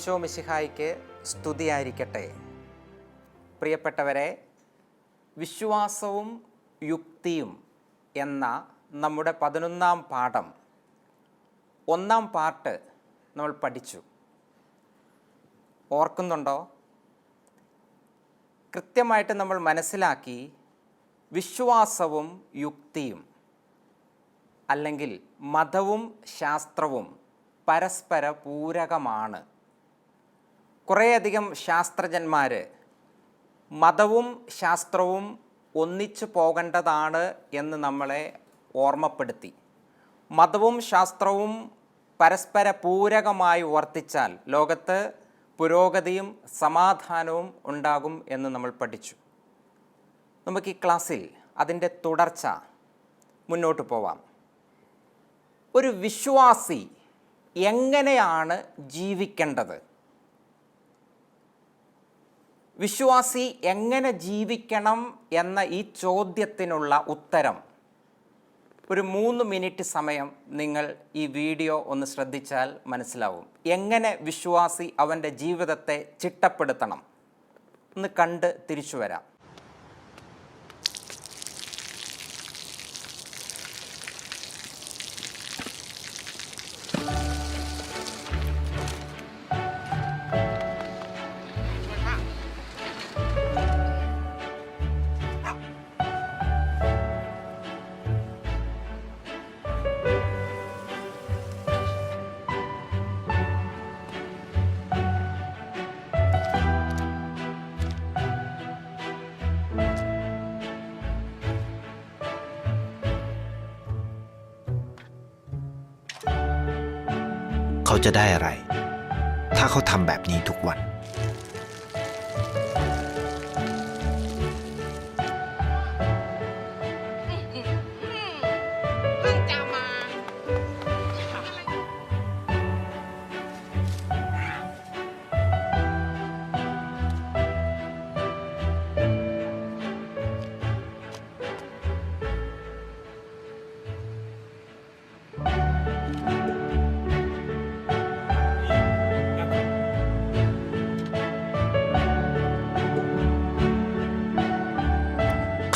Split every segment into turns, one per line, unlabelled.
ഈശോ മിശിഹായിക്ക് സ്തുതിയായിരിക്കട്ടെ. പ്രിയപ്പെട്ടവരെ വിശ്വാസവും യുക്തിയും എന്ന നമ്മുടെ പതിനൊന്നാം പാഠം ഒന്നാം പാർട്ട് നമ്മൾ പഠിച്ചു. ഓർക്കുന്നുണ്ടോ? കൃത്യമായിട്ട് നമ്മൾ മനസ്സിലാക്കി വിശ്വാസവും യുക്തിയും അല്ലെങ്കിൽ മതവും ശാസ്ത്രവും പരസ്പര പൂരകമാണ്. കുറേയധികം ശാസ്ത്രജ്ഞന്മാർ മതവും ശാസ്ത്രവും ഒന്നിച്ചു പോകേണ്ടതാണ് എന്ന് നമ്മളെ ഓർമ്മപ്പെടുത്തി. മതവും ശാസ്ത്രവും പരസ്പര പൂരകമായി വർത്തിച്ചാൽ ലോകത്ത് പുരോഗതിയും സമാധാനവും ഉണ്ടാകും എന്ന് നമ്മൾ പഠിച്ചു. നമുക്ക് ഈ ക്ലാസ്സിൽ അതിന്റെ തുടർച്ച മുന്നോട്ട് പോവാം. ഒരു വിശ്വാസി എങ്ങനെയാണ് ജീവിക്കേണ്ടത്? വിശ്വാസി എങ്ങനെ ജീവിക്കണം എന്ന ഈ ചോദ്യത്തിനുള്ള ഉത്തരം. ഒരു മൂന്ന് മിനിറ്റ് സമയം നിങ്ങൾ ഈ വീഡിയോ ഒന്ന് ശ്രദ്ധിച്ചാൽ മനസ്സിലാവും. എങ്ങനെ വിശ്വാസി അവന്റെ ജീവിതത്തെ ചിട്ടപ്പെടുത്തണം? ഒന്ന് കണ്ട് തിരിച്ചു വരാം.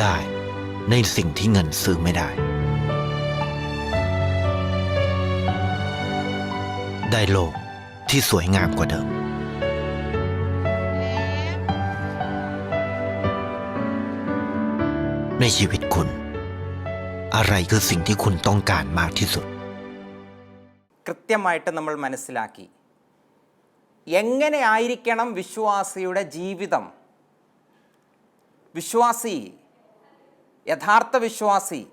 ได้ในสิ่งที่เงินซื้อไม่ได้ ได้โลกที่สวยงามกว่าเดิม ในชีวิตคุณ อะไรคือสิ่งที่คุณต้องการมากที่สุด
കൃത്യമായിട്ട് നമ്മൾ മനസ്സിലാക്കി എങ്ങനെ ആയിരിക്കണം വിശ്വാസിയുടെ ജീവിതം വിശ്വാസി യഥാർത്ഥ വിശ്വാസി.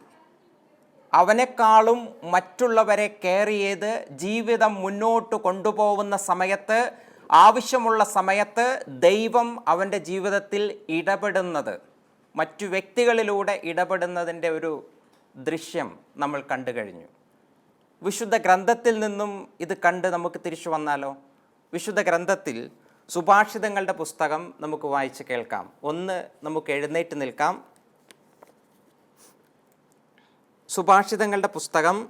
അവനേക്കാളും മറ്റുള്ളവരെ കെയർ ചെയ്ത് ജീവിതം മുന്നോട്ട് കൊണ്ടുപോകുന്ന സമയത്ത് ആവശ്യമുള്ള സമയത്ത് ദൈവം അവന്റെ ജീവിതത്തിൽ ഇടപെടുന്നത് മറ്റു വ്യക്തികളിലൂടെ ഇടപെടുന്നതിന്റെ ഒരു ദൃശ്യം നമ്മൾ കണ്ടു കഴിഞ്ഞു. വിശുദ്ധ ഗ്രന്ഥത്തിൽ നിന്നും ഇത് കണ്ട് നമുക്ക് തിരിച്ചു വന്നാലോ? വിശുദ്ധ ഗ്രന്ഥത്തിൽ സുഭാഷിതങ്ങളുടെ പുസ്തകം നമുക്ക് വായിച്ച് കേൾക്കാം. ഒന്ന് നമുക്ക് എഴുന്നേറ്റ് നിൽക്കാം. സുഭാഷിതങ്ങളുടെ പുസ്തകം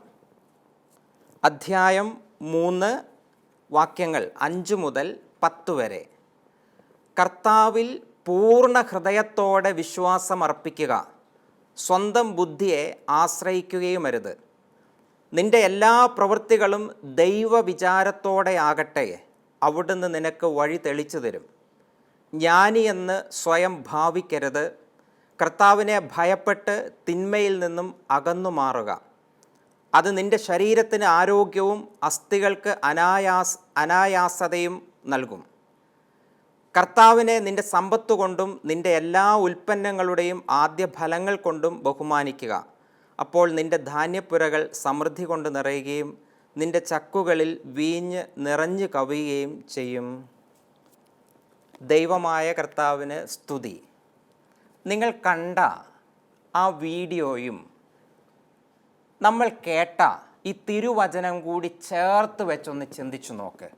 അധ്യായം മൂന്ന് വാക്യങ്ങൾ അഞ്ച് മുതൽ പത്ത് വരെ. കർത്താവിൽ പൂർണ ഹൃദയത്തോടെ വിശ്വാസമർപ്പിക്കുക സ്വന്തം ബുദ്ധിയെ ആശ്രയിക്കുകയുമരുത്. നിന്റെ എല്ലാ പ്രവൃത്തികളും ദൈവവിചാരത്തോടെ ആകട്ടെ അവിടുന്ന് നിനക്ക് വഴി തെളിച്ചു തരും. ജ്ഞാനിയെന്ന് സ്വയം ഭാവിക്കരുത് കർത്താവിനെ ഭയപ്പെട്ട് തിന്മയിൽ നിന്നും അകന്നു മാറുക. അത് നിന്റെ ശരീരത്തിന് ആരോഗ്യവും അസ്ഥികൾക്ക് അനായാസ് അനായാസതയും നൽകും. കർത്താവിനെ നിന്റെ സമ്പത്ത് കൊണ്ടും നിന്റെ എല്ലാ ഉൽപ്പന്നങ്ങളുടെയും ആദ്യ ഫലങ്ങൾ കൊണ്ടും ബഹുമാനിക്കുക. അപ്പോൾ നിന്റെ ധാന്യപ്പുരകൾ സമൃദ്ധി കൊണ്ട് നിറയുകയും നിന്റെ ചക്കുകളിൽ വീഞ്ഞ് നിറഞ്ഞു കവിയുകയും ചെയ്യും. ദൈവമായ കർത്താവിന് സ്തുതി. നിങ്ങൾ കണ്ട ആ വീഡിയോയും നമ്മൾ കേട്ട ഈ തിരുവചനം കൂടി ചേർത്ത് വെച്ചൊന്ന് ചിന്തിച്ചു നോക്ക്.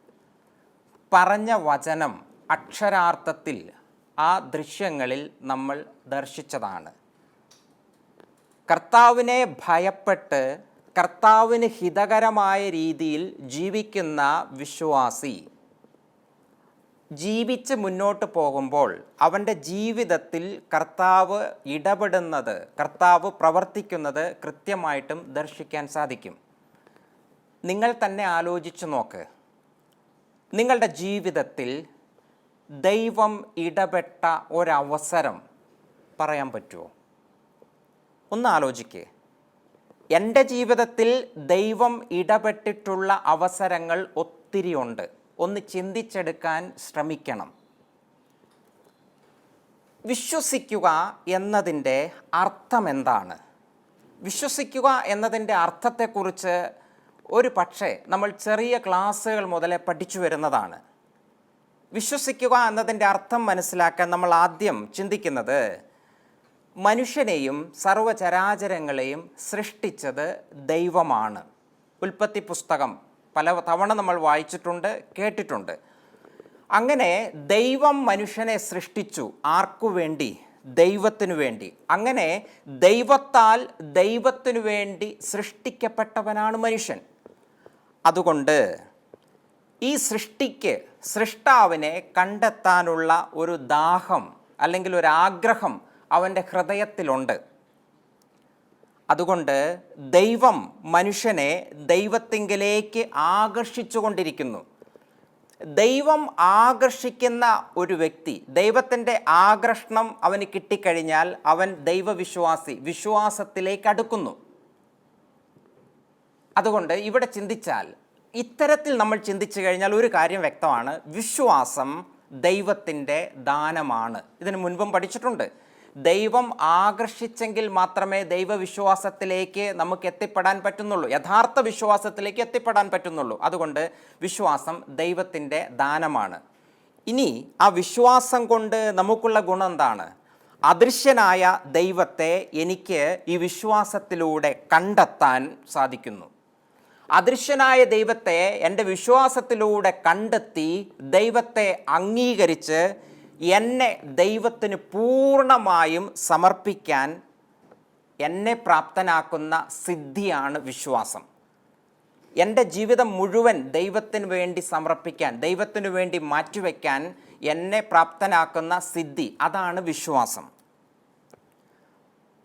പറഞ്ഞ വചനം അക്ഷരാർത്ഥത്തിൽ ആ ദൃശ്യങ്ങളിൽ നമ്മൾ ദർശിച്ചതാണ്. കർത്താവിനെ ഭയപ്പെട്ട് കർത്താവിന് ഹിതകരമായ രീതിയിൽ ജീവിക്കുന്ന വിശ്വാസി ജീവിച്ച് മുന്നോട്ട് പോകുമ്പോൾ അവന്റെ ജീവിതത്തിൽ കർത്താവ് ഇടപെടുന്നത് കർത്താവ് പ്രവർത്തിക്കുന്നത് കൃത്യമായിട്ടും ദർശിക്കാൻ സാധിക്കും. നിങ്ങൾ തന്നെ ആലോചിച്ചു നോക്ക്. നിങ്ങളുടെ ജീവിതത്തിൽ ദൈവം ഇടപെട്ട ഒരവസരം പറയാൻ പറ്റുമോ? ഒന്ന് ആലോചിക്കേ. എന്റെ ജീവിതത്തിൽ ദൈവം ഇടപെട്ടിട്ടുള്ള അവസരങ്ങൾ ഒത്തിരി ഉണ്ട്. ഒന്ന് ചിന്തിച്ചെടുക്കാൻ ശ്രമിക്കണം. വിശ്വസിക്കുക എന്നതിന്റെ അർത്ഥം എന്താണ്? വിശ്വസിക്കുക എന്നതിന്റെ അർത്ഥത്തെക്കുറിച്ച് ഒരു പക്ഷേ നമ്മൾ ചെറിയ ക്ലാസ്സുകൾ മുതലേ പഠിച്ചു വരുന്നതാണ്. വിശ്വസിക്കുക എന്നതിന്റെ അർത്ഥം മനസ്സിലാക്കാൻ നമ്മൾ ആദ്യം ചിന്തിക്കുന്നത് മനുഷ്യനെയും സർവചരാചരങ്ങളെയും സൃഷ്ടിച്ചത് ദൈവമാണ്. ഉൽപ്പത്തി പുസ്തകം പല തവണ നമ്മൾ വായിച്ചിട്ടുണ്ട് കേട്ടിട്ടുണ്ട്. അങ്ങനെ ദൈവം മനുഷ്യനെ സൃഷ്ടിച്ചു. ആർക്കു വേണ്ടി? ദൈവത്തിനു വേണ്ടി. അങ്ങനെ ദൈവത്താൽ ദൈവത്തിനു വേണ്ടി സൃഷ്ടിക്കപ്പെട്ടവനാണ് മനുഷ്യൻ. അതുകൊണ്ട് ഈ സൃഷ്ടിക്ക് സൃഷ്ടാവിനെ കണ്ടെത്താനുള്ള ഒരു ദാഹം അല്ലെങ്കിൽ ഒരു ആഗ്രഹം അവന്റെ ഹൃദയത്തിലുണ്ട്. അതുകൊണ്ട് ദൈവം മനുഷ്യനെ ദൈവത്തിങ്കിലേക്ക് ആകർഷിച്ചു കൊണ്ടിരിക്കുന്നു ദൈവം ആകർഷിക്കുന്ന ഒരു വ്യക്തി ദൈവത്തിന്റെ ആകർഷണം അവന് കിട്ടിക്കഴിഞ്ഞാൽ അവൻ ദൈവവിശ്വാസി വിശ്വാസത്തിലേക്ക് അടുക്കുന്നു. അതുകൊണ്ട് ഇവിടെ ചിന്തിച്ചാൽ ഇത്തരത്തിൽ നമ്മൾ ചിന്തിച്ചു കഴിഞ്ഞാൽ ഒരു കാര്യം വ്യക്തമാണ്. വിശ്വാസം ദൈവത്തിന്റെ ദാനമാണ്. ഇതിന് മുൻപും പഠിച്ചിട്ടുണ്ട്. ദൈവം ആകർഷിച്ചെങ്കിൽ മാത്രമേ ദൈവവിശ്വാസത്തിലേക്ക് നമുക്ക് എത്തിപ്പെടാൻ പറ്റുന്നുള്ളൂ. യഥാർത്ഥ വിശ്വാസത്തിലേക്ക് എത്തിപ്പെടാൻ പറ്റുന്നുള്ളൂ. അതുകൊണ്ട് വിശ്വാസം ദൈവത്തിന്റെ ദാനമാണ്. ഇനി ആ വിശ്വാസം കൊണ്ട് നമുക്കുള്ള ഗുണം എന്താണ്? അദൃശ്യനായ ദൈവത്തെ എനിക്ക് ഈ വിശ്വാസത്തിലൂടെ കണ്ടെത്താൻ സാധിക്കുന്നു. അദൃശ്യനായ ദൈവത്തെ എന്റെ വിശ്വാസത്തിലൂടെ കണ്ടെത്തി ദൈവത്തെ അംഗീകരിച്ച് എന്നെ ദൈവത്തിന് പൂർണമായും സമർപ്പിക്കാൻ എന്നെ പ്രാപ്തനാക്കുന്ന സിദ്ധിയാണ് വിശ്വാസം. എന്റെ ജീവിതം മുഴുവൻ ദൈവത്തിന് വേണ്ടി സമർപ്പിക്കാൻ ദൈവത്തിനു വേണ്ടി മാറ്റിവെക്കാൻ എന്നെ പ്രാപ്തനാക്കുന്ന സിദ്ധി അതാണ് വിശ്വാസം.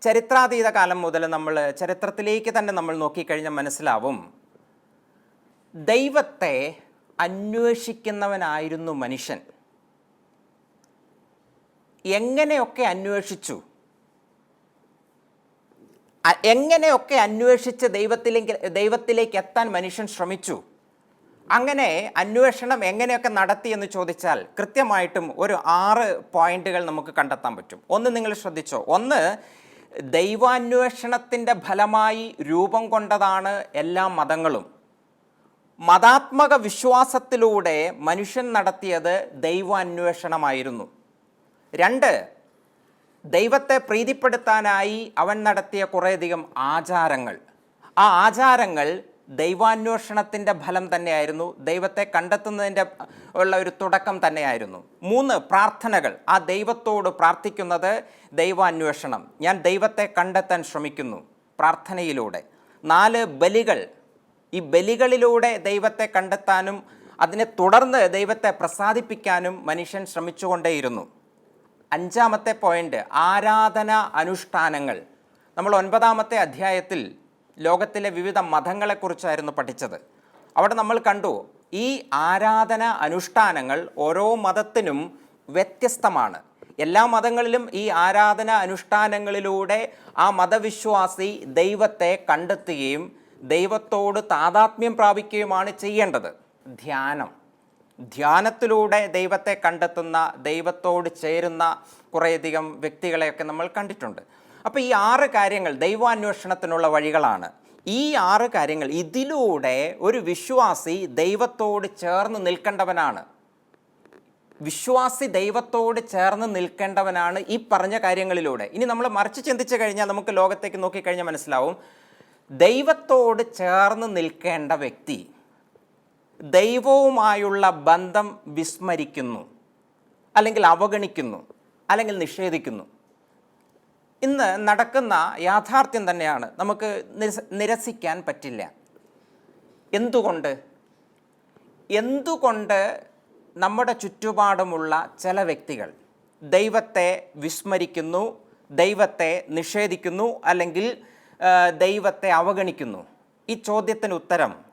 ചരിത്രാതീത കാലം മുതൽ നമ്മൾ ചരിത്രത്തിലേക്ക് തന്നെ നമ്മൾ നോക്കിക്കഴിഞ്ഞാൽ മനസ്സിലാവും. ദൈവത്തെ അന്വേഷിക്കുന്നവനായിരുന്നു മനുഷ്യൻ. എങ്ങനെയൊക്കെ അന്വേഷിച്ചു? എങ്ങനെയൊക്കെ അന്വേഷിച്ച് ദൈവത്തിലേക്ക് ദൈവത്തിലേക്ക് എത്താൻ മനുഷ്യൻ ശ്രമിച്ചു? അങ്ങനെ അന്വേഷണം എങ്ങനെയൊക്കെ നടത്തി എന്ന് ചോദിച്ചാൽ കൃത്യമായിട്ടും ഒരു ആറ് പോയിന്റുകൾ നമുക്ക് കണ്ടെത്താൻ പറ്റും. ഒന്ന് നിങ്ങൾ ശ്രദ്ധിച്ചോ. ഒന്ന് ദൈവാന്വേഷണത്തിന്റെ ഫലമായി രൂപം കൊണ്ടതാണ് എല്ലാ മതങ്ങളും. മതാത്മക വിശ്വാസത്തിലൂടെ മനുഷ്യൻ നടത്തിയത് ദൈവാന്വേഷണമായിരുന്നു. രണ്ട് ദൈവത്തെ പ്രീതിപ്പെടുത്താനായി അവൻ നടത്തിയ കുറേയധികം ആചാരങ്ങൾ. ആ ആചാരങ്ങൾ ദൈവാന്വേഷണത്തിന്റെ ഫലം തന്നെയായിരുന്നു. ദൈവത്തെ കണ്ടെത്തുന്നതിന്റെ ഉള്ള ഒരു തുടക്കം തന്നെയായിരുന്നു. മൂന്ന് പ്രാർത്ഥനകൾ. ആ ദൈവത്തോട് പ്രാർത്ഥിക്കുന്നത് ദൈവാന്വേഷണം. ഞാൻ ദൈവത്തെ കണ്ടെത്താൻ ശ്രമിക്കുന്നു പ്രാർത്ഥനയിലൂടെ. നാല് ബലികൾ. ഈ ബലികളിലൂടെ ദൈവത്തെ കണ്ടെത്താനും അതിനെ തുടർന്ന് ദൈവത്തെ പ്രസാദിപ്പിക്കാനും മനുഷ്യൻ ശ്രമിച്ചുകൊണ്ടേയിരുന്നു. അഞ്ചാമത്തെ പോയിന്റ് ആരാധന അനുഷ്ഠാനങ്ങൾ. നമ്മൾ ഒൻപതാമത്തെ അധ്യായത്തിൽ ലോകത്തിലെ വിവിധ മതങ്ങളെക്കുറിച്ചായിരുന്നു പഠിച്ചത്. അവിടെ നമ്മൾ കണ്ടു ഈ ആരാധന അനുഷ്ഠാനങ്ങൾ ഓരോ മതത്തിനും വ്യത്യസ്തമാണ്. എല്ലാ മതങ്ങളിലും ഈ ആരാധന അനുഷ്ഠാനങ്ങളിലൂടെ ആ മതവിശ്വാസി ദൈവത്തെ കണ്ടെത്തുകയും ദൈവത്തോട് താതാത്മ്യം പ്രാപിക്കുകയുമാണ് ചെയ്യേണ്ടത്. ധ്യാനം. ധ്യാനത്തിലൂടെ ദൈവത്തെ കണ്ടെത്തുന്ന ദൈവത്തോട് ചേരുന്ന കുറേയധികം വ്യക്തികളെയൊക്കെ നമ്മൾ കണ്ടിട്ടുണ്ട്. അപ്പോൾ ഈ ആറ് കാര്യങ്ങൾ ദൈവാന്വേഷണത്തിനുള്ള വഴികളാണ്. ഈ ആറ് കാര്യങ്ങൾ ഇതിലൂടെ ഒരു വിശ്വാസി ദൈവത്തോട് ചേർന്ന് നിൽക്കേണ്ടവനാണ്. വിശ്വാസി ദൈവത്തോട് ചേർന്ന് നിൽക്കേണ്ടവനാണ് ഈ പറഞ്ഞ കാര്യങ്ങളിലൂടെ. ഇനി നമ്മൾ മറിച്ച് ചിന്തിച്ചു കഴിഞ്ഞാൽ നമുക്ക് ലോകത്തേക്ക് നോക്കിക്കഴിഞ്ഞാൽ മനസ്സിലാവും. ദൈവത്തോട് ചേർന്ന് നിൽക്കേണ്ട വ്യക്തി ദൈവവുമായുള്ള ബന്ധം വിസ്മരിക്കുന്നു അല്ലെങ്കിൽ അവഗണിക്കുന്നു അല്ലെങ്കിൽ നിഷേധിക്കുന്നു. ഇന്ന് നടക്കുന്ന യാഥാർത്ഥ്യം തന്നെയാണ്. നമുക്ക് നിരസിക്കാൻ പറ്റില്ല. എന്തുകൊണ്ട്? എന്തുകൊണ്ട് നമ്മുടെ ചുറ്റുപാടുമുള്ള ചില വ്യക്തികൾ ദൈവത്തെ വിസ്മരിക്കുന്നു ദൈവത്തെ നിഷേധിക്കുന്നു അല്ലെങ്കിൽ ദൈവത്തെ അവഗണിക്കുന്നു? ഈ ചോദ്യത്തിന് ഉത്തരം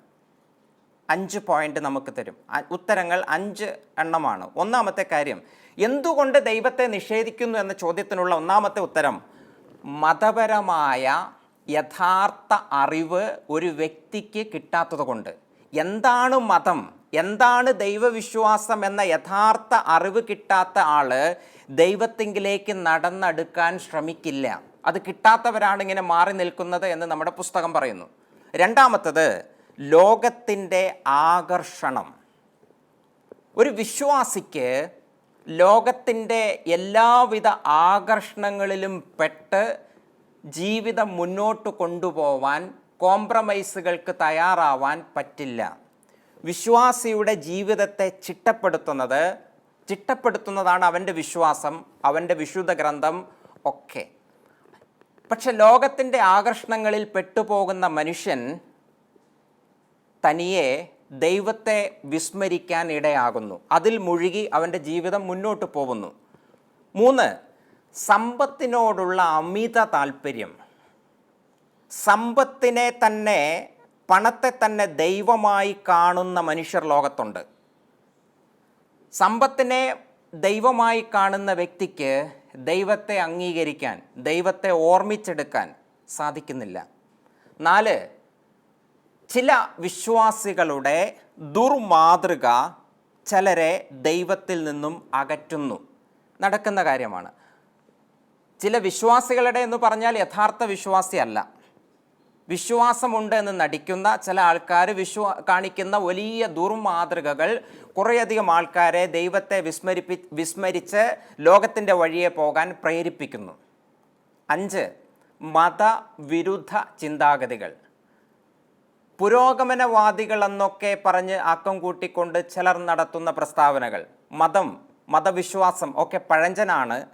അഞ്ച് പോയിന്റ് നമുക്ക് തരും. ഉത്തരങ്ങൾ അഞ്ച് എണ്ണമാണ്. ഒന്നാമത്തെ കാര്യം എന്തുകൊണ്ട് ദൈവത്തെ നിഷേധിക്കുന്നു എന്ന ചോദ്യത്തിനുള്ള ഒന്നാമത്തെ ഉത്തരം മതപരമായ യഥാർത്ഥ അറിവ് ഒരു വ്യക്തിക്ക് കിട്ടാത്തത് കൊണ്ട് എന്താണ് മതം? എന്താണ് ദൈവവിശ്വാസം എന്ന യഥാർത്ഥ അറിവ് കിട്ടാത്ത ആൾ ദൈവത്തിങ്കിലേക്ക് നടന്നെടുക്കാൻ ശ്രമിക്കില്ല. അത് കിട്ടാത്തവരാണ് ഇങ്ങനെ മാറി നിൽക്കുന്നത് എന്ന് നമ്മുടെ പുസ്തകം പറയുന്നു. രണ്ടാമത്തത് ലോകത്തിന്റെ ആകർഷണം. ഒരു വിശ്വാസിക്ക് ലോകത്തിന്റെ എല്ലാവിധ ആകർഷണങ്ങളിലും പെട്ട് ജീവിതം മുന്നോട്ട് കൊണ്ടുപോവാൻ കോംപ്രമൈസുകൾക്ക് തയ്യാറാവാൻ പറ്റില്ല. വിശ്വാസിയുടെ ജീവിതത്തെ ചിട്ടപ്പെടുത്തുന്നത് ചിട്ടപ്പെടുത്തുന്നതാണ് അവന്റെ വിശ്വാസം അവന്റെ വിശുദ്ധ ഗ്രന്ഥം ഒക്കെ. പക്ഷെ ലോകത്തിന്റെ ആകർഷണങ്ങളിൽ പെട്ടുപോകുന്ന മനുഷ്യൻ തനിയെ ദൈവത്തെ വിസ്മരിക്കാൻ ഇടയാകുന്നു. അതിൽ മുഴുകി അവന്റെ ജീവിതം മുന്നോട്ട് പോകുന്നു. മൂന്ന് സമ്പത്തിനോടുള്ള അമിത താല്പര്യം സമ്പത്തിനെ തന്നെ പണത്തെ തന്നെ ദൈവമായി കാണുന്ന മനുഷ്യർ ലോകത്തുണ്ട്. സമ്പത്തിനെ ദൈവമായി കാണുന്ന വ്യക്തിക്ക് ദൈവത്തെ അംഗീകരിക്കാൻ ദൈവത്തെ ഓർമ്മിച്ചെടുക്കാൻ സാധിക്കുന്നില്ല. നാല് ചില വിശ്വാസികളുടെ ദുർമാതൃക ചിലരെ ദൈവത്തിൽ നിന്നും അകറ്റുന്നു. നടക്കുന്ന കാര്യമാണ്. ചില വിശ്വാസികളുടെ എന്ന് പറഞ്ഞാൽ യഥാർത്ഥ വിശ്വാസിയല്ല. വിശ്വാസമുണ്ട് എന്ന് നടിക്കുന്ന ചില ആൾക്കാർ വിശ്വാ കാണിക്കുന്ന വലിയ ദുർമാതൃകകൾ കുറേയധികം ആൾക്കാരെ ദൈവത്തെ വിസ്മരിപ്പി വിസ്മരിച്ച് ലോകത്തിന്റെ വഴിയെ പോകാൻ പ്രേരിപ്പിക്കുന്നു. അഞ്ച് മതവിരുദ്ധ ചിന്താഗതികൾ. പുരോഗമനവാദികൾ എന്നൊക്കെ പറഞ്ഞ് ആക്കം കൂട്ടിക്കൊണ്ട് ചിലർ നടത്തുന്ന പ്രസ്താവനകൾ. മതം മതവിശ്വാസം ഒക്കെ പഴഞ്ചനാണ്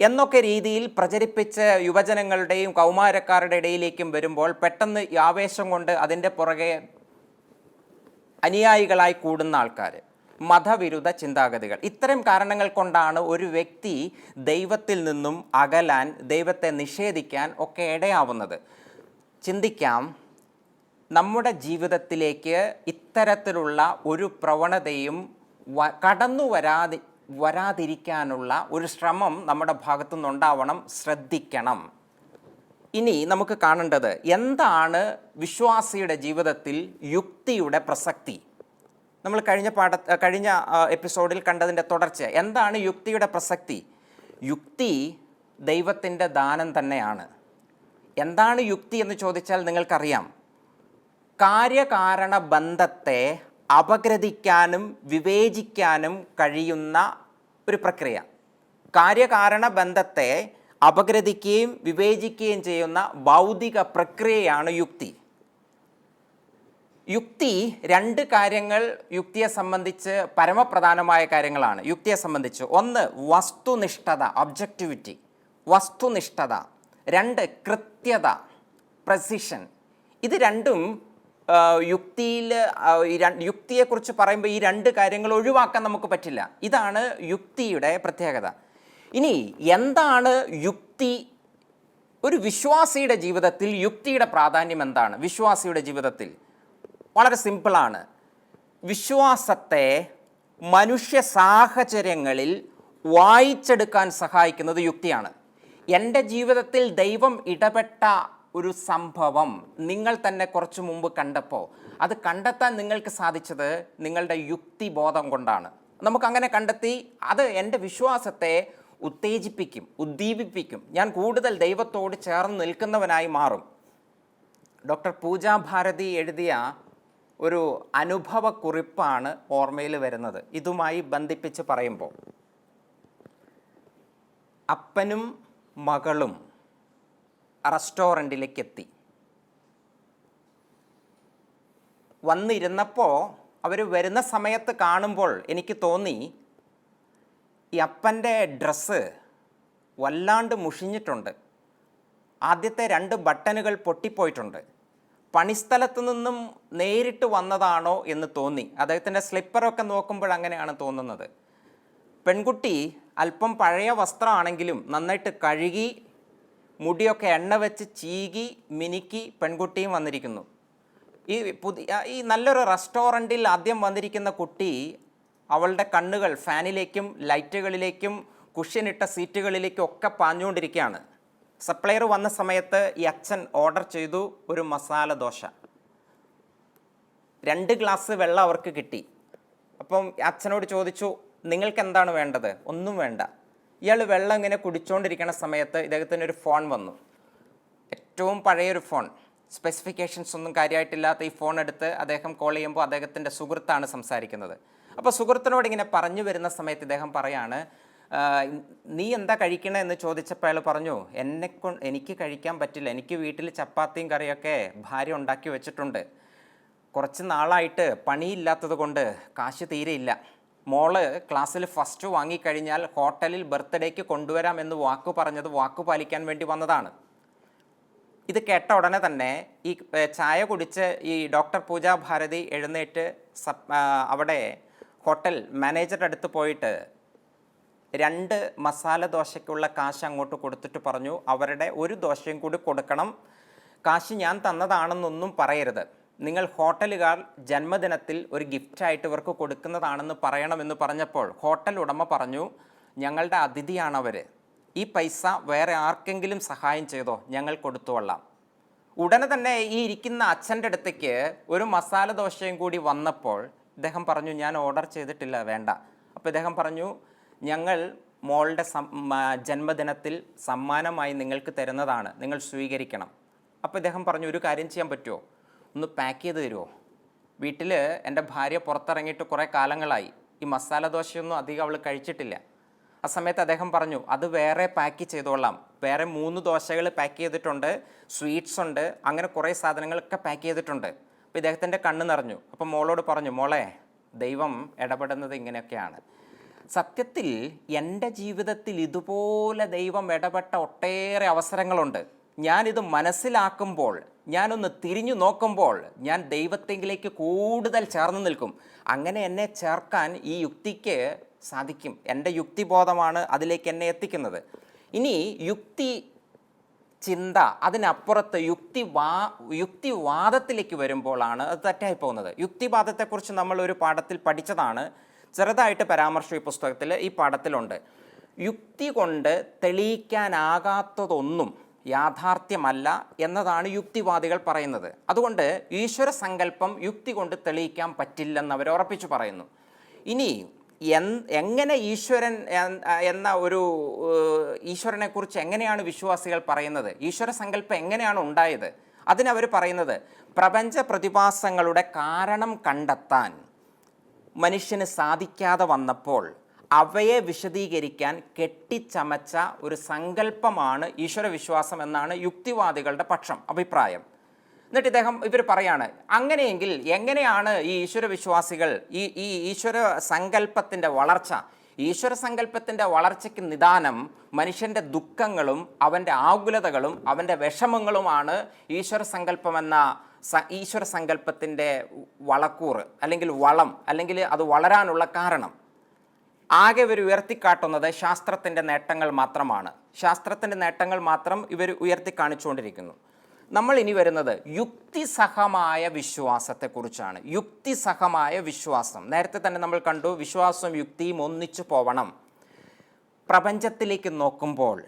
എന്നൊക്കെ രീതിയിൽ പ്രചരിപ്പിച്ച യുവജനങ്ങളുടെയും കൗമാരക്കാരുടെ ഇടയിലേക്കും വരുമ്പോൾ പെട്ടെന്ന് ആവേശം കൊണ്ട് അതിന്റെ പുറകെ അനുയായികളായി കൂടുന്ന ആൾക്കാർ. മതവിരുദ്ധ ചിന്താഗതികൾ. ഇത്തരം കാരണങ്ങൾ കൊണ്ടാണ് ഒരു വ്യക്തി ദൈവത്തിൽ നിന്നും അകലാൻ ദൈവത്തെ നിഷേധിക്കാൻ ഒക്കെ ഇടയാവുന്നത്. ചിന്തിക്കാം. നമ്മുടെ ജീവിതത്തിലേക്ക് ഇത്തരത്തിലുള്ള ഒരു പ്രവണതയും കടന്നു വരാതി വരാതിരിക്കാനുള്ള ഒരു ശ്രമം നമ്മുടെ ഭാഗത്തു നിന്നുണ്ടാവണം ശ്രദ്ധിക്കണം. ഇനി നമുക്ക് കാണേണ്ടത് എന്താണ് വിശ്വാസിയുടെ ജീവിതത്തിൽ യുക്തിയുടെ പ്രസക്തി? നമ്മൾ കഴിഞ്ഞ പാഠ കഴിഞ്ഞ എപ്പിസോഡിൽ കണ്ടതിന്റെ തുടർച്ച. എന്താണ് യുക്തിയുടെ പ്രസക്തി? യുക്തി ദൈവത്തിന്റെ ദാനം തന്നെയാണ്. എന്താണ് യുക്തി എന്ന് ചോദിച്ചാൽ നിങ്ങൾക്കറിയാം. കാര്യകാരണ ബന്ധത്തെ അപഗ്രഥിക്കാനും വിവേചിക്കാനും കഴിയുന്ന ഒരു പ്രക്രിയ. കാര്യകാരണ ബന്ധത്തെ അപഗ്രഥിക്കുകയും വിവേചിക്കുകയും ചെയ്യുന്ന ഭൗതിക പ്രക്രിയയാണ് യുക്തി. യുക്തി രണ്ട് കാര്യങ്ങൾ യുക്തിയെ സംബന്ധിച്ച് പരമപ്രധാനമായ കാര്യങ്ങളാണ്. യുക്തിയെ സംബന്ധിച്ച് ഒന്ന് വസ്തുനിഷ്ഠത ഒബ്ജക്റ്റിവിറ്റി വസ്തുനിഷ്ഠത. രണ്ട് കൃത്യത പ്രസിഷൻ ഇത് രണ്ടും യുക്തിയിൽ യുക്തിയെക്കുറിച്ച് പറയുമ്പോൾ ഈ രണ്ട് കാര്യങ്ങൾ ഒഴിവാക്കാൻ നമുക്ക് പറ്റില്ല. ഇതാണ് യുക്തിയുടെ പ്രത്യേകത. ഇനി എന്താണ് യുക്തി? ഒരു വിശ്വാസിയുടെ ജീവിതത്തിൽ യുക്തിയുടെ പ്രാധാന്യം എന്താണ്? വിശ്വാസിയുടെ ജീവിതത്തിൽ. വളരെ സിമ്പിളാണ്. വിശ്വാസത്തെ മനുഷ്യ സാഹചര്യങ്ങളിൽ വായിച്ചെടുക്കാൻ സഹായിക്കുന്നത് യുക്തിയാണ്. എന്റെ ജീവിതത്തിൽ ദൈവം ഇടപെട്ട ഒരു സംഭവം നിങ്ങൾ തന്നെ കുറച്ചു മുമ്പ് കണ്ടപ്പോൾ അത് കണ്ടെത്താൻ നിങ്ങൾക്ക് സാധിച്ചത് നിങ്ങളുടെ യുക്തിബോധം കൊണ്ടാണ്. നമുക്കങ്ങനെ കണ്ടെത്തി അത് എന്റെ വിശ്വാസത്തെ ഉത്തേജിപ്പിക്കും ഉദ്ദീപിപ്പിക്കും. ഞാൻ കൂടുതൽ ദൈവത്തോട് ചേർന്ന് നിൽക്കുന്നവനായി മാറും. ഡോക്ടർ പൂജ ഭാരതി എഴുതിയ ഒരു അനുഭവക്കുറിപ്പാണ് ഓർമ്മയിൽ വരുന്നത്. ഇതുമായി ബന്ധിപ്പിച്ച് പറയുമ്പോൾ. അപ്പനും മകളും റെസ്റ്റോറന്റിലേക്ക് എത്തി വന്നിരുന്നപ്പോൾ അവർ വരുന്ന സമയത്ത് കാണുമ്പോൾ എനിക്ക് തോന്നി ഈ അപ്പന്റെ ഡ്രസ്സ് വല്ലാണ്ട് മുഷിഞ്ഞിട്ടുണ്ട്. ആദ്യത്തെ രണ്ട് ബട്ടണുകൾ പൊട്ടിപ്പോയിട്ടുണ്ട്. പണിസ്ഥലത്ത് നിന്നും നേരിട്ട് വന്നതാണോ എന്ന് തോന്നി. അദ്ദേഹത്തിന്റെ സ്ലിപ്പറൊക്കെ നോക്കുമ്പോൾ അങ്ങനെയാണ് തോന്നുന്നത്. പെൺകുട്ടി അല്പം പഴയ വസ്ത്രമാണെങ്കിലും നന്നായിട്ട് കഴുകി മുടിയൊക്കെ എണ്ണ വെച്ച് ചീകി മിനുക്കി പെൺകുട്ടിയും വന്നിരിക്കുന്നു. ഈ പുതിയ ഈ നല്ലൊരു റെസ്റ്റോറന്റിൽ ആദ്യം വന്നിരിക്കുന്ന കുട്ടി അവളുടെ കണ്ണുകൾ ഫാനിലേക്കും ലൈറ്റുകളിലേക്കും കുഷ്യനിട്ട സീറ്റുകളിലേക്കും ഒക്കെ പാഞ്ഞുകൊണ്ടിരിക്കുകയാണ്. സപ്ലയർ വന്ന സമയത്ത് ഈ അച്ഛൻ ഓർഡർ ചെയ്തു ഒരു മസാല ദോശ. രണ്ട് ഗ്ലാസ് വെള്ളം അവർക്ക് കിട്ടി. അപ്പം അച്ഛനോട് ചോദിച്ചു നിങ്ങൾക്ക് എന്താണ് വേണ്ടത്? ഒന്നും വേണ്ട. ഇയാൾ വെള്ളം ഇങ്ങനെ കുടിച്ചുകൊണ്ടിരിക്കുന്ന സമയത്ത് ഇദ്ദേഹത്തിന് ഒരു ഫോൺ വന്നു. ഏറ്റവും പഴയൊരു ഫോൺ. സ്പെസിഫിക്കേഷൻസ് ഒന്നും കാര്യമായിട്ടില്ലാത്ത ഈ ഫോൺ എടുത്ത് അദ്ദേഹം കോൾ ചെയ്യുമ്പോൾ അദ്ദേഹത്തിന്റെ സുഹൃത്താണ് സംസാരിക്കുന്നത്. അപ്പോൾ സുഹൃത്തിനോട് ഇങ്ങനെ പറഞ്ഞു വരുന്ന സമയത്ത് ഇദ്ദേഹം പറയാണ് നീ എന്താ കഴിക്കണേ? എന്ന് ചോദിച്ചപ്പോൾ അയാൾ പറഞ്ഞു എന്നെ എനിക്ക് കഴിക്കാൻ പറ്റില്ല. എനിക്ക് വീട്ടിൽ ചപ്പാത്തിയും കറിയൊക്കെ ഭാര്യ ഉണ്ടാക്കി വെച്ചിട്ടുണ്ട്. കുറച്ച് നാളായിട്ട് പണിയില്ലാത്തത് കൊണ്ട് കാശ് തീരെയില്ല. മോൾ ക്ലാസ്സിൽ ഫസ്റ്റ് വാങ്ങിക്കഴിഞ്ഞാൽ ഹോട്ടലിൽ ബർത്ത്ഡേക്ക് കൊണ്ടുവരാം എന്ന് വാക്ക് പറഞ്ഞത് വാക്ക് പാലിക്കാൻ വേണ്ടി വന്നതാണ്. ഇത് കേട്ട ഉടനെ തന്നെ ഈ ചായ കുടിച്ച് ഈ ഡോക്ടർ പൂജ ഭാരതി എഴുന്നേറ്റ് അവിടെ ഹോട്ടൽ മാനേജറുടെ അടുത്ത് പോയിട്ട് രണ്ട് മസാല ദോശയ്ക്കുള്ള കാശ് അങ്ങോട്ട് കൊടുത്തിട്ട് പറഞ്ഞു അവരുടെ ഒരു ദോശയും കൂടി കൊടുക്കണം കാശ് ഞാൻ തന്നതാണെന്നൊന്നും പറയരുത്. നിങ്ങൾ ഹോട്ടലുകാർ ജന്മദിനത്തിൽ ഒരു ഗിഫ്റ്റായിട്ട് ഇവർക്ക് കൊടുക്കുന്നതാണെന്ന് പറയണമെന്ന് പറഞ്ഞപ്പോൾ ഹോട്ടൽ ഉടമ പറഞ്ഞു ഞങ്ങളുടെ അതിഥിയാണവർ ഈ പൈസ വേറെ ആർക്കെങ്കിലും സഹായം ചെയ്തോ? ഞങ്ങൾ കൊടുത്തുകൊള്ളാം ഉടനെ തന്നെ ഈ ഇരിക്കുന്ന അച്ഛന്റെ അടുത്തേക്ക് ഒരു മസാല ദോശയും കൂടി വന്നപ്പോൾ ഇദ്ദേഹം പറഞ്ഞു ഞാൻ ഓർഡർ ചെയ്തിട്ടില്ല വേണ്ട. അപ്പോൾ ഇദ്ദേഹം പറഞ്ഞു ഞങ്ങൾ മോളുടെ ജന്മദിനത്തിൽ സമ്മാനമായി നിങ്ങൾക്ക് തരുന്നതാണ്. നിങ്ങൾ സ്വീകരിക്കണം. അപ്പോൾ ഇദ്ദേഹം പറഞ്ഞു ഒരു കാര്യം ചെയ്യാൻ പറ്റുമോ? ഒന്ന് പാക്ക് ചെയ്ത് തരുമോ വീട്ടിൽ എന്റെ ഭാര്യ പുറത്തിറങ്ങിയിട്ട് കുറേ കാലങ്ങളായി. ഈ മസാല ദോശയൊന്നും അധികം അവൾ കഴിച്ചിട്ടില്ല. ആ സമയത്ത് അദ്ദേഹം പറഞ്ഞു അത് വേറെ പാക്ക് ചെയ്തോളാം. വേറെ മൂന്ന് ദോശകൾ പാക്ക് ചെയ്തിട്ടുണ്ട്. സ്വീറ്റ്സ് ഉണ്ട്. അങ്ങനെ കുറേ സാധനങ്ങളൊക്കെ പാക്ക് ചെയ്തിട്ടുണ്ട്. അപ്പോൾ ഇദ്ദേഹത്തിന്റെ കണ്ണ് നിറഞ്ഞു. അപ്പം മോളോട് പറഞ്ഞു മോളെ ദൈവം ഇടപെടുന്നത് ഇങ്ങനെയൊക്കെയാണ്. സത്യത്തിൽ എന്റെ ജീവിതത്തിൽ ഇതുപോലെ ദൈവം ഇടപെട്ട ഒട്ടേറെ അവസരങ്ങളുണ്ട്. ഞാനിത് മനസ്സിലാക്കുമ്പോൾ ഞാനൊന്ന് തിരിഞ്ഞു നോക്കുമ്പോൾ ഞാൻ ദൈവത്തെങ്കിലേക്ക് കൂടുതൽ ചേർന്ന് നിൽക്കും. അങ്ങനെ എന്നെ ചേർക്കാൻ ഈ യുക്തിക്ക് സാധിക്കും. എന്റെ യുക്തിബോധമാണ് അതിലേക്ക് എന്നെ എത്തിക്കുന്നത്. ഇനി യുക്തി ചിന്ത അതിനപ്പുറത്ത് യുക്തിവാ യുക്തിവാദത്തിലേക്ക് വരുമ്പോഴാണ് അത് തെറ്റായി പോകുന്നത്. യുക്തിവാദത്തെക്കുറിച്ച് നമ്മൾ ഒരു പാഠത്തിൽ പഠിച്ചതാണ്. ചെറുതായിട്ട് പരാമർശം ഈ പുസ്തകത്തിൽ ഈ പാഠത്തിലുണ്ട്. യുക്തി കൊണ്ട് തെളിയിക്കാനാകാത്തതൊന്നും യാഥാർത്ഥ്യമല്ല എന്നതാണ് യുക്തിവാദികൾ പറയുന്നത്. അതുകൊണ്ട് ഈശ്വര സങ്കല്പം യുക്തി കൊണ്ട് തെളിയിക്കാൻ പറ്റില്ലെന്ന് അവർ ഉറപ്പിച്ചു പറയുന്നു. ഇനി എങ്ങനെ ഈശ്വരൻ എന്ന ഒരു ഈശ്വരനെക്കുറിച്ച് എങ്ങനെയാണ് വിശ്വാസികൾ പറയുന്നത്? ഈശ്വര സങ്കല്പം എങ്ങനെയാണ് ഉണ്ടായത്? അതിനവർ പറയുന്നത് പ്രപഞ്ച പ്രതിഭാസങ്ങളുടെ കാരണം കണ്ടെത്താൻ മനുഷ്യന് സാധിക്കാതെ വന്നപ്പോൾ അവയെ വിശദീകരിക്കാൻ കെട്ടിച്ചമച്ച ഒരു സങ്കല്പമാണ് ഈശ്വരവിശ്വാസം എന്നാണ് യുക്തിവാദികളുടെ പക്ഷം അഭിപ്രായം. എന്നിട്ട് ഇദ്ദേഹം ഇവർ പറയാണ് അങ്ങനെയെങ്കിൽ എങ്ങനെയാണ് ഈ ഈശ്വര വിശ്വാസികൾ ഈ ഈ ഈശ്വര സങ്കല്പത്തിന്റെ വളർച്ച? ഈശ്വര സങ്കല്പത്തിന്റെ വളർച്ചയ്ക്ക് നിദാനം മനുഷ്യന്റെ ദുഃഖങ്ങളും അവന്റെ ആകുലതകളും അവന്റെ വിഷമങ്ങളുമാണ് ഈശ്വര സങ്കല്പമെന്ന ഈശ്വര സങ്കല്പത്തിന്റെ വളക്കൂറ് അല്ലെങ്കിൽ വളം അല്ലെങ്കിൽ അത് വളരാനുള്ള കാരണം. ആകെ ഇവർ ഉയർത്തിക്കാട്ടുന്നത് ശാസ്ത്രത്തിന്റെ നേട്ടങ്ങൾ മാത്രമാണ്. ശാസ്ത്രത്തിന്റെ നേട്ടങ്ങൾ മാത്രം ഇവർ ഉയർത്തി കാണിച്ചുകൊണ്ടിരിക്കുന്നു നമ്മൾ ഇനി വരുന്നത് യുക്തിസഹമായ വിശ്വാസത്തെക്കുറിച്ചാണ്. യുക്തിസഹമായ വിശ്വാസം. നേരത്തെ തന്നെ നമ്മൾ കണ്ടു വിശ്വാസവും യുക്തിയും ഒന്നിച്ചു പോവണം. പ്രപഞ്ചത്തിലേക്ക് നോക്കുമ്പോൾ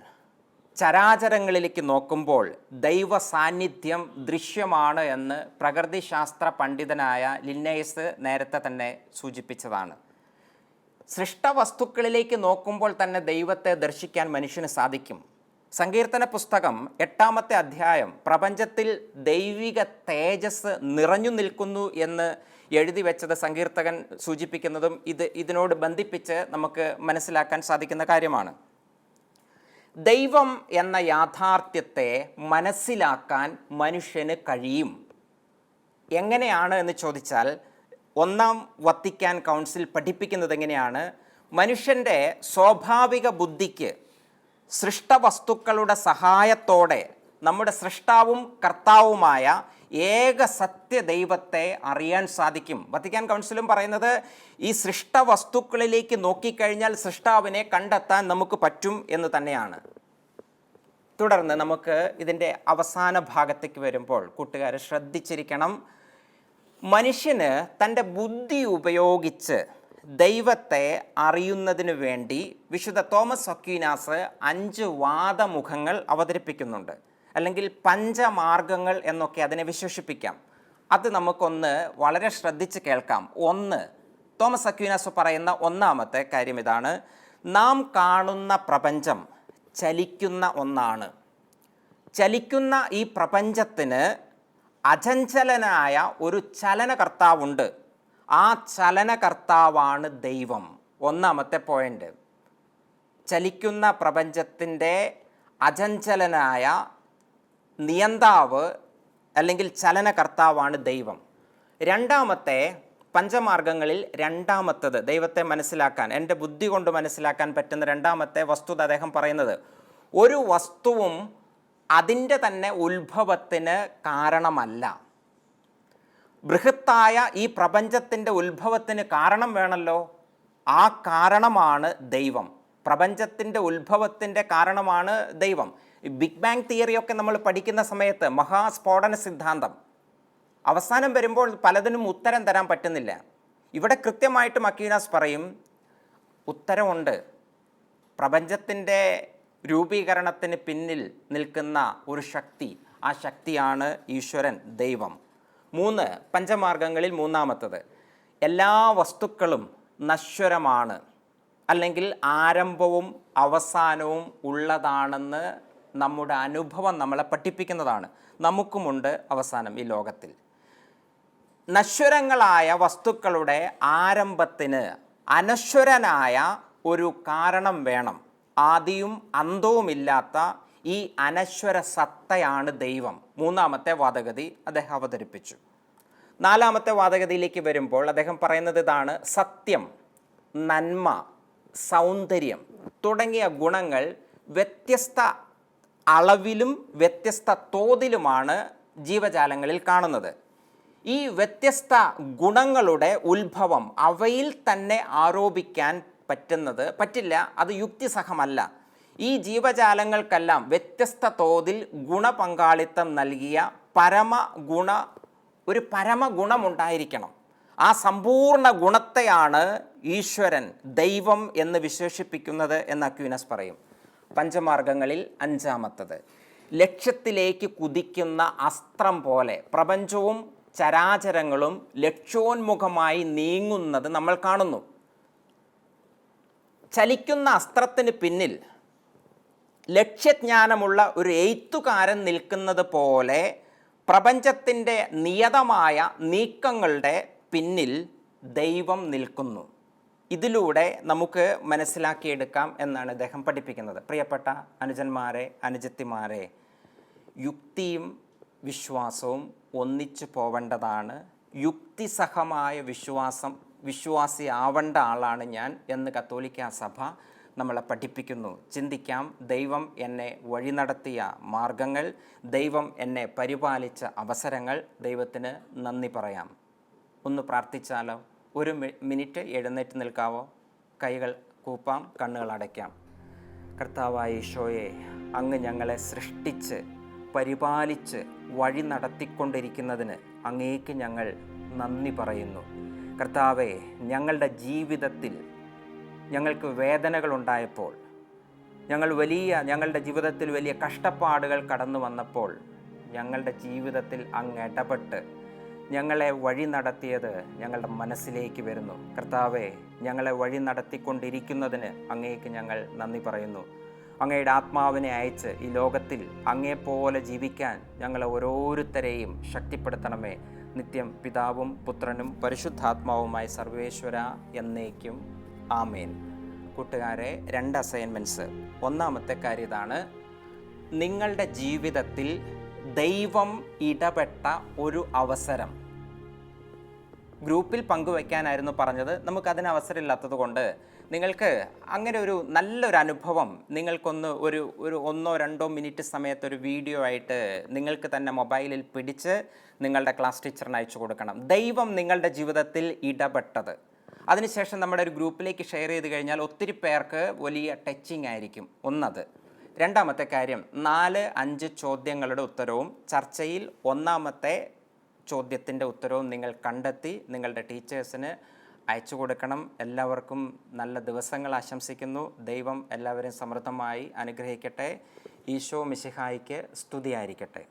ചരാചരങ്ങളിലേക്ക് നോക്കുമ്പോൾ ദൈവ സാന്നിധ്യം ദൃശ്യമാണ് എന്ന് പ്രകൃതിശാസ്ത്ര പണ്ഡിതനായ ലിന്നേഴ്സ് നേരത്തെ തന്നെ സൂചിപ്പിച്ചതാണ്. സൃഷ്ടവസ്തുക്കളിലേക്ക് നോക്കുമ്പോൾ തന്നെ ദൈവത്തെ ദർശിക്കാൻ മനുഷ്യന് സാധിക്കും. സങ്കീർത്തന പുസ്തകം എട്ടാമത്തെ അധ്യായം പ്രപഞ്ചത്തിൽ ദൈവിക തേജസ് നിറഞ്ഞു നിൽക്കുന്നു എന്ന് എഴുതി വെച്ചത് സങ്കീർത്തകൻ സൂചിപ്പിക്കുന്നതും ഇത് ഇതിനോട് ബന്ധിപ്പിച്ച് നമുക്ക് മനസ്സിലാക്കാൻ സാധിക്കുന്ന കാര്യമാണ്. ദൈവം എന്ന യാഥാർത്ഥ്യത്തെ മനസ്സിലാക്കാൻ മനുഷ്യന് കഴിയും. എങ്ങനെയാണ് എന്ന് ചോദിച്ചാൽ ഒന്നാം വത്തിക്കാൻ കൗൺസിൽ പഠിപ്പിക്കുന്നത് എങ്ങനെയാണ് മനുഷ്യന്റെ സ്വാഭാവിക ബുദ്ധിക്ക് സൃഷ്ടവസ്തുക്കളുടെ സഹായത്തോടെ നമ്മുടെ സൃഷ്ടാവും കർത്താവുമായ ഏക സത്യ ദൈവത്തെ അറിയാൻ സാധിക്കും. വത്തിക്കാൻ കൗൺസിലും പറയുന്നത് ഈ സൃഷ്ടവസ്തുക്കളിലേക്ക് നോക്കിക്കഴിഞ്ഞാൽ സൃഷ്ടാവിനെ കണ്ടെത്താൻ നമുക്ക് പറ്റും എന്ന് തന്നെയാണ്. തുടർന്ന് നമുക്ക് ഇതിന്റെ അവസാന ഭാഗത്തേക്ക് വരുമ്പോൾ കൂട്ടുകാരെ ശ്രദ്ധിച്ചിരിക്കണം. മനുഷ്യന് തന്റെ ബുദ്ധി ഉപയോഗിച്ച് ദൈവത്തെ അറിയുന്നതിന് വേണ്ടി വിശുദ്ധ തോമസ് അക്വീനാസ് അഞ്ച് വാദമുഖങ്ങൾ അവതരിപ്പിക്കുന്നുണ്ട്. അല്ലെങ്കിൽ പഞ്ചമാർഗങ്ങൾ എന്നൊക്കെ അതിനെ വിശേഷിപ്പിക്കാം. അത് നമുക്കൊന്ന് വളരെ ശ്രദ്ധിച്ച് കേൾക്കാം. ഒന്ന് തോമസ് അക്വീനാസ് പറയുന്ന ഒന്നാമത്തെ കാര്യം ഇതാണ്. നാം കാണുന്ന പ്രപഞ്ചം ചലിക്കുന്ന ഒന്നാണ്. ചലിക്കുന്ന ഈ പ്രപഞ്ചത്തിന് അചഞ്ചലനായ ഒരു ചലനകർത്താവുണ്ട്. ആ ചലനകർത്താവാണ് ദൈവം. ഒന്നാമത്തെ പോയിന്റ് ചലിക്കുന്ന പ്രപഞ്ചത്തിന്റെ അചഞ്ചലനായ നിയന്താവ് അല്ലെങ്കിൽ ചലനകർത്താവാണ് ദൈവം. രണ്ടാമത്തെ പഞ്ചമാർഗങ്ങളിൽ രണ്ടാമത്തത്. ദൈവത്തെ മനസ്സിലാക്കാൻ എന്റെ ബുദ്ധി കൊണ്ട് മനസ്സിലാക്കാൻ പറ്റുന്ന രണ്ടാമത്തെ വസ്തുത അദ്ദേഹം പറയുന്നത്. ഒരു വസ്തുവും അതിന്റെ തന്നെ ഉത്ഭവത്തിന് കാരണമല്ല. ബൃഹത്തായ ഈ പ്രപഞ്ചത്തിന്റെ ഉത്ഭവത്തിന് കാരണം വേണമല്ലോ ആ കാരണമാണ് ദൈവം. പ്രപഞ്ചത്തിന്റെ ഉത്ഭവത്തിന്റെ കാരണമാണ് ദൈവം. ബിഗ് ബാങ് തിയറിയൊക്കെ നമ്മൾ പഠിക്കുന്ന സമയത്ത് മഹാസ്ഫോടന സിദ്ധാന്തം. അവസാനം വരുമ്പോൾ പലതിനും ഉത്തരം തരാൻ പറ്റുന്നില്ല. ഇവിടെ കൃത്യമായിട്ട് മക്കീനാസ് പറയും ഉത്തരമുണ്ട്. പ്രപഞ്ചത്തിന്റെ രൂപീകരണത്തിന് പിന്നിൽ നിൽക്കുന്ന ഒരു ശക്തി. ആ ശക്തിയാണ് ഈശ്വരൻ ദൈവം. മൂന്ന് പഞ്ചമാർഗങ്ങളിൽ മൂന്നാമത്തത്. എല്ലാ വസ്തുക്കളും നശ്വരമാണ്. അല്ലെങ്കിൽ ആരംഭവും അവസാനവും ഉള്ളതാണെന്ന് നമ്മുടെ അനുഭവം നമ്മളെ പഠിപ്പിക്കുന്നതാണ്. നമുക്കുമുണ്ട് അവസാനം ഈ ലോകത്തിൽ. നശ്വരങ്ങളായ വസ്തുക്കളുടെ ആരംഭത്തിന് അനശ്വരനായ ഒരു കാരണം വേണം. ആദിയും അന്തവുമില്ലാത്ത ഈ അനശ്വര സത്തയാണ് ദൈവം. മൂന്നാമത്തെ വാദഗതി അദ്ദേഹം അവതരിപ്പിച്ചു. നാലാമത്തെ വാദഗതിയിലേക്ക് വരുമ്പോൾ അദ്ദേഹം പറയുന്നത് ഇതാണ് സത്യം നന്മ സൗന്ദര്യം തുടങ്ങിയ ഗുണങ്ങൾ വ്യത്യസ്ത അളവിലും വ്യത്യസ്ത തോതിലുമാണ് ജീവജാലങ്ങളിൽ കാണുന്നത്. ഈ വ്യത്യസ്ത ഗുണങ്ങളുടെ ഉത്ഭവം അവയിൽ തന്നെ ആരോപിക്കാൻ പറ്റുന്നത് പറ്റില്ല അത് യുക്തിസഹമല്ല. ഈ ജീവജാലങ്ങൾക്കെല്ലാം വ്യത്യസ്ത തോതിൽ ഗുണപങ്കാളിത്തം നൽകിയ പരമഗുണ ഒരു പരമഗുണമുണ്ടായിരിക്കണം ആ സമ്പൂർണ ഗുണത്തെയാണ് ഈശ്വരൻ ദൈവം എന്ന് വിശേഷിപ്പിക്കുന്നത് എന്ന് അക്യൂനസ് പറയും. പഞ്ചമാർഗങ്ങളിൽ അഞ്ചാമത്തത്. ലക്ഷ്യത്തിലേക്ക് കുതിക്കുന്ന അസ്ത്രം പോലെ പ്രപഞ്ചവും ചരാചരങ്ങളും ലക്ഷ്യോന്മുഖമായി നീങ്ങുന്നത് നമ്മൾ കാണുന്നു. ചലിക്കുന്ന അസ്ത്രത്തിന് പിന്നിൽ ലക്ഷ്യജ്ഞാനമുള്ള ഒരു എഴുത്തുകാരൻ നിൽക്കുന്നത് പോലെ പ്രപഞ്ചത്തിന്റെ നിയതമായ നീക്കങ്ങളുടെ പിന്നിൽ ദൈവം നിൽക്കുന്നു. ഇതിലൂടെ നമുക്ക് മനസ്സിലാക്കിയെടുക്കാം എന്നാണ് അദ്ദേഹം പഠിപ്പിക്കുന്നത്. പ്രിയപ്പെട്ട അനുജന്മാരെ അനുജത്തിമാരെ യുക്തിയും വിശ്വാസവും ഒന്നിച്ചു പോവേണ്ടതാണ്. യുക്തിസഹമായ വിശ്വാസം വിശ്വാസിയാവേണ്ട ആളാണ് ഞാൻ എന്ന് കത്തോലിക്ക സഭ നമ്മളെ പഠിപ്പിക്കുന്നു. ചിന്തിക്കാം ദൈവം എന്നെ വഴി നടത്തിയ മാർഗങ്ങൾ ദൈവം എന്നെ പരിപാലിച്ച അവസരങ്ങൾ ദൈവത്തിന് നന്ദി പറയാം. ഒന്ന് പ്രാർത്ഥിച്ചാലോ? ഒരു മിനിറ്റ് എഴുന്നേറ്റ് നിൽക്കാവോ? കൈകൾ കൂപ്പാം കണ്ണുകൾ അടയ്ക്കാം. കർത്താവായ ഈശോയെ അങ്ങ് ഞങ്ങളെ സൃഷ്ടിച്ച് പരിപാലിച്ച് വഴി നടത്തിക്കൊണ്ടിരിക്കുന്നതിന് അങ്ങേക്ക് ഞങ്ങൾ നന്ദി പറയുന്നു. കർത്താവെ ഞങ്ങളുടെ ജീവിതത്തിൽ ഞങ്ങൾക്ക് വേദനകൾ ഉണ്ടായപ്പോൾ ഞങ്ങൾ വലിയ ഞങ്ങളുടെ ജീവിതത്തിൽ വലിയ കഷ്ടപ്പാടുകൾ കടന്നു വന്നപ്പോൾ ഞങ്ങളുടെ ജീവിതത്തിൽ അങ്ങ് ഇടപെട്ട് ഞങ്ങളെ വഴി നടത്തിയത് ഞങ്ങളുടെ മനസ്സിലേക്ക് വരുന്നു. കർത്താവെ ഞങ്ങളെ വഴി നടത്തിക്കൊണ്ടിരിക്കുന്നതിന് അങ്ങേക്ക് ഞങ്ങൾ നന്ദി പറയുന്നു. അങ്ങയുടെ ആത്മാവിനെ അയച്ച് ഈ ലോകത്തിൽ അങ്ങേപ്പോലെ ജീവിക്കാൻ ഞങ്ങളെ ഓരോരുത്തരെയും ശക്തിപ്പെടുത്തണമേ. നിത്യം പിതാവും പുത്രനും പരിശുദ്ധാത്മാവുമായ സർവേശ്വര എന്നേക്കും. ആമേൻ. കൂട്ടുകാരെ രണ്ട് അസൈൻമെന്റ്സ് ഒന്നാമത്തെ കാര്യം ഇതാണ്. നിങ്ങളുടെ ജീവിതത്തിൽ ദൈവം ഇടപെട്ട ഒരു അവസരം. ഗ്രൂപ്പിൽ പങ്കുവയ്ക്കാനായിരുന്നു പറഞ്ഞത്. നമുക്കതിന് അവസരമില്ലാത്തത് കൊണ്ട് നിങ്ങൾക്ക് അങ്ങനെ ഒരു നല്ലൊരു അനുഭവം നിങ്ങൾക്കൊന്ന് ഒരു ഒരു ഒന്നോ രണ്ടോ മിനിറ്റ് സമയത്ത് ഒരു വീഡിയോ ആയിട്ട് നിങ്ങൾക്ക് തന്നെ മൊബൈലിൽ പിടിച്ച് നിങ്ങളുടെ ക്ലാസ് ടീച്ചറിന് അയച്ചു കൊടുക്കണം. ദൈവം നിങ്ങളുടെ ജീവിതത്തിൽ ഇടപെട്ടത്. അതിനുശേഷം നമ്മുടെ ഒരു ഗ്രൂപ്പിലേക്ക് ഷെയർ ചെയ്ത് കഴിഞ്ഞാൽ ഒത്തിരി പേർക്ക് വലിയ ടച്ചിങ് ആയിരിക്കും ഒന്നത്. രണ്ടാമത്തെ കാര്യം നാല് അഞ്ച് ചോദ്യങ്ങളുടെ ഉത്തരവും ചർച്ചയിൽ ഒന്നാമത്തെ ചോദ്യത്തിന്റെ ഉത്തരവും നിങ്ങൾ കണ്ടെത്തി നിങ്ങളുടെ ടീച്ചേഴ്സിന് അയച്ചു കൊടുക്കണം. എല്ലാവർക്കും നല്ല ദിവസങ്ങൾ ആശംസിക്കുന്നു. ദൈവം എല്ലാവരെയും സമൃദ്ധമായി അനുഗ്രഹിക്കട്ടെ. ഈശോ മിശിഹായിക്ക് സ്തുതിയായിരിക്കട്ടെ.